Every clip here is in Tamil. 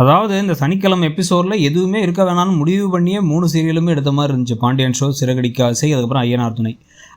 அதாவது இந்த சனிக்கிழமை எபிசோடில் எதுவுமே இருக்க வேணாம்னு முடிவு பண்ணியே மூணு சீரியலுமே எடுத்த மாதிரி இருந்துச்சு. பாண்டியன் ஷோ சிறகடிக்க ஆசை அதுக்கப்புறம் ஐயனார் துணை.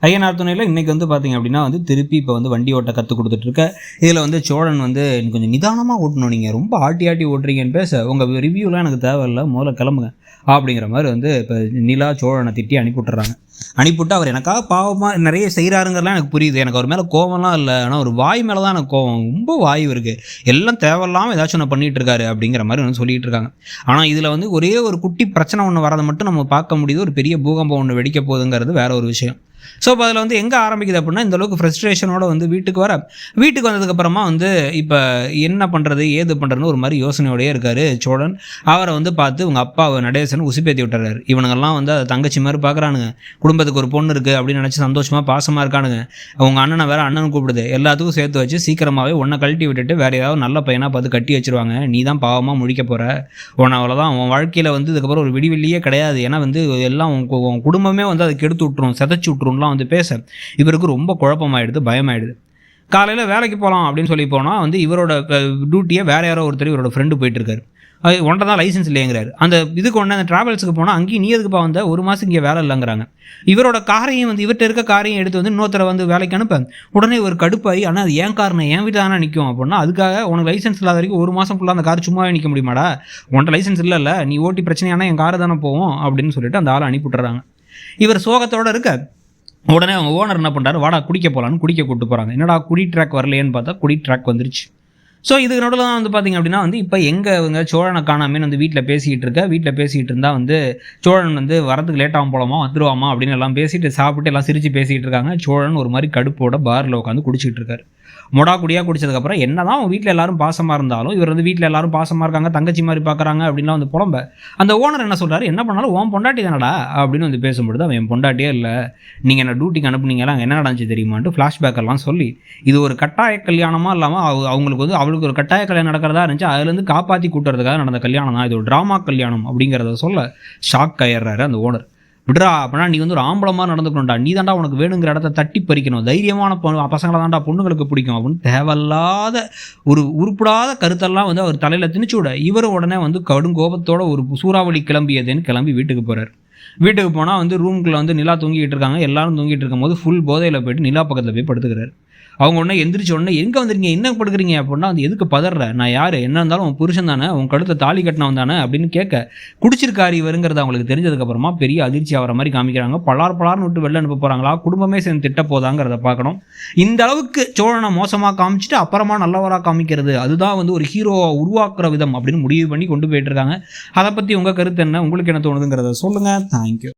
ஐயனார் துணையில் இன்றைக்கி வந்து பார்த்தீங்க அப்படின்னா வந்து திருப்பி இப்போ வந்து வண்டி ஓட்ட கற்றுக் கொடுத்துட்ருக்க இதில் வந்து சோழன் வந்து கொஞ்சம் நிதானமாக ஓட்டணும் நீங்கள் ரொம்ப ஆட்டி ஆட்டி ஓட்டுறீங்கன்னு பேச. உங்கள் ரிவ்யூலாம் எனக்கு தேவையில்லை. முதல்ல கிளம்புங்க. அப்படிங்கிற மாதிரி வந்து இப்போ நிலா சோழனை திட்டி அனுப்பி விட்டுறாங்க. அனுப்பிவிட்டு அவர் எனக்காக பாவமாக நிறைய செய்கிறாருங்கிறலாம் எனக்கு புரியுது. எனக்கு அவர் மேலே கோவம்லாம் இல்லை. ஆனால் ஒரு வாய் மேலே தான் எனக்கு கோவம். ரொம்ப வாய் இருக்குது எல்லாம் தேவையில்லாமல் ஏதாச்சும் ஒன்று பண்ணிகிட்டு இருக்காரு அப்படிங்கிற மாதிரி ஒன்று சொல்லிட்டு இருக்காங்க. ஆனால் இதில் வந்து ஒரே ஒரு குட்டி பிரச்சனை ஒன்று வரதை மட்டும் நம்ம பார்க்க முடியுது. ஒரு பெரிய பூகம்பம் ஒன்று வெடிக்க போகுதுங்கிறது வேற ஒரு விஷயம். ஸோ இப்போ அதில் வந்து எங்கே ஆரம்பிக்குது அப்படின்னா இந்த அளவுக்கு ஃப்ரெஸ்ட்ரேஷனோட வந்து வீட்டுக்கு வர வீட்டுக்கு வந்ததுக்கப்புறமா வந்து இப்போ என்ன பண்ணுறது ஏது பண்ணுறதுன்னு ஒரு மாதிரி யோசனையோடயே இருக்கார் சோழன். அவரை வந்து பார்த்து உங்கள் அப்பா நடேசன் உசுப்பேத்தி விட்டுறாரு. இவனுங்கெல்லாம் வந்து அதை தங்கச்சி மாதிரி பார்க்குறானுங்க. குடும்பத்துக்கு ஒரு பொண்ணு இருக்குது அப்படின்னு நினச்சி சந்தோஷமாக பாசமாக இருக்கானுங்க. அவங்க அண்ணனை வேறு அண்ணன் கூப்பிடுது. எல்லாத்துக்கும் சேர்த்து வச்சு சீக்கிரமாகவே உன்னை கழட்டி விட்டுட்டு வேறு ஏதாவது நல்ல பையனாக பார்த்து கட்டி வச்சிருவாங்க. நீ தான் பாவமாக முடிக்க போகிற உன்னை அவ்வளோதான் உன் வாழ்க்கையில் வந்து இதுக்கப்புறம் ஒரு விடிவெளியே கிடையாது. ஏன்னா வந்து எல்லாம் உன் குடும்பமே வந்து அதை கெடுத்து விட்ரும் செதைச்சு விட்ரும்லாம் வந்து பேச. இவருக்கு ரொம்ப குழப்பமாயிடுது பயமாயிடுது. காலையில் வேலைக்கு போகலாம் அப்படின்னு சொல்லி போனால் வந்து இவரோட டியூட்டியை வேற யாரோ ஒருத்தர் இவரோட ஃப்ரெண்டு போயிட்டு இருக்காரு அது ஒன்றை தான் லைசன்ஸ் இல்லைங்கிறாரு அந்த இதுக்கு ஒன்று அந்த ட்ராவல்ஸுக்கு போனால் அங்கேயும் நீ எதுக்குப்பா வந்த? ஒரு மாதம் இங்கே வேலை இல்லைங்கிறாங்க. இவரோட காரையும் வந்து இவர்கிட்ட இருக்க காரையும் எடுத்து வந்து இன்னொருத்தரை வந்து வேலைக்கு அனுப்ப. உடனே ஒரு கடுப்பாகி ஆனால் அது ஏன் காரணம் என் வீட்டில் தானே நிற்கும் அப்படின்னா அதுக்காக உனக்கு லைசன்ஸ் இல்லாத வரைக்கும் ஒரு மாதம் ஃபுல்லாக அந்த கார் சும்மாவே நிற்க முடியுமாடா? உன்ட்ட லைசன்ஸ் இல்லைல்ல நீ ஓட்டி பிரச்சனையானா என் காரை தானே போவோம் அப்படின்னு சொல்லிட்டு அந்த ஆளை அனுப்பிவிட்றாங்க இவர் சோகத்தோட இருக்க உடனே அவங்க ஓனர் என்ன பண்ணுறாரு வாடா குடிக்க போகலான்னு குடிக்க கூட்டு போகிறாங்க என்னடா குடி ட்ராக் வரலையேன்னு பார்த்தா குடி ட்ராக் வந்துருச்சு. ஸோ இதுக்கு நடுவில் தான் வந்து பார்த்தீங்க அப்படின்னா வந்து இப்போ எங்கே இவங்க சோழனை காணாமேன்னு வந்து வீட்டில் பேசிக்கிட்டு இருக்க வீட்டில் பேசிக்கிட்டு இருந்தால் வந்து சோழன் வந்து வரதுக்கு லேட்டாகும் போலாமா வந்துருவாமா அப்படின்னு எல்லாம் பேசிட்டு சாப்பிட்டு எல்லாம் சிரித்து பேசிக்கிட்டு இருக்காங்க. சோழன் ஒரு மாதிரி கடுப்போட பாரில் உட்காந்து குடிச்சிட்டு இருக்காரு. மொடா குடியாக குடிச்சதுக்கப்புறம் என்ன தான் வீட்டில் எல்லாரும் பாசமாக இருந்தாலும் இவர் வந்து வீட்டில் எல்லாரும் பாசமாக இருக்காங்க தங்கச்சி மாதிரி பார்க்குறாங்க அப்படின்லாம் வந்து புலம்ப. அந்த ஓனர் என்ன சொல்றாரு? என்ன பண்ணாலும் உன் பொண்டாட்டி தானடா? அப்படின்னு வந்து பேசும்பொழுது அவன் என் பொண்டாட்டியே இல்லை. நீங்கள் என்ன டியூட்டிக்கு அனுப்புனீங்களா? அங்கே என்ன நடந்துச்சு தெரியுமான்ட்டு ஃப்ளாஷ்பேக் எல்லாம் சொல்லி இது ஒரு கட்டாய கல்யாணமாக இல்லாமல் அவ அவங்களுக்கு வந்து அவளுக்கு ஒரு கட்டாய கல்யாணம் நடக்கிறதா இருந்துச்சு. அதுலேருந்து காப்பாற்றி கூட்டுறதுக்காக நடந்த கல்யாணம் தான் இது ஒரு ட்ராமா கல்யாணம் அப்படிங்கிறத சொல்ல ஷாக் ஆயிடுறாரு அந்த ஓனர் விடுறா அப்படின்னா நீ வந்து ஒரு ஆம்பளமாக நடந்துக்கணும்டா. நீ தாண்டா உனக்கு வேணுங்கிற இடத்த தட்டி பறிக்கணும். தைரியமான பொ- பசங்களை தாண்டா பொண்ணுங்களுக்கு பிடிக்கும் அப்படின்னு தேவையில்லாத ஒரு உருப்படாத கருத்தெல்லாம் வந்து அவர் தலையில் திணிச்சு விட. இவர் உடனே வந்து கடும் கோபத்தோட ஒரு சூறாவளி கிளம்பியதுன்னு கிளம்பி வீட்டுக்கு போகிறார் வீட்டுக்கு போனால் வந்து ரூம்குள்ளே வந்து நிலா தூங்கிட்டு இருக்காங்க. எல்லாரும் தூங்கிட்டு இருக்கும்போது ஃபுல் போதையில் போயிட்டு நிலா பக்கத்தில் போய் படுத்துக்கிறாரு. அவங்க உடனே எந்திரிச்ச உடனே எங்கே வந்துருக்கீங்க? என்ன படுக்கிறீங்க? அப்படின்னா அந்த எதுக்கு பதற நான் யார்? என்ன இருந்தாலும் உன் புருஷன் தானே? உன் கழுத்தை தாலி கட்டினவன் தானே? அப்படின்னு கேட்க குடிச்சிருக்காரு இவருங்கிறது அவங்களுக்கு தெரிஞ்சதுக்கப்புறமா பெரிய அதிர்ச்சி ஆகிற மாதிரி காமிக்கிறாங்க. பலார் பலார்னு விட்டு வெளில அனுப்ப போகிறாங்களா குடும்பமே சேர்ந்து திட்ட போதாங்கிறத பார்க்கணும். இந்த அளவுக்கு சோழனை மோசமாக காமிச்சிட்டு அப்புறமா நல்லவராக காமிக்கிறது அதுதான் வந்து ஒரு ஹீரோவை உருவாக்குற விதம் அப்படின்னு முடிவு பண்ணி கொண்டு போயிட்டு இருக்காங்க. அதை பற்றி உங்கள் கருத்து என்ன? உங்களுக்கு என்ன தோணுதுங்கிறத சொல்லுங்கள் தேங்க்யூ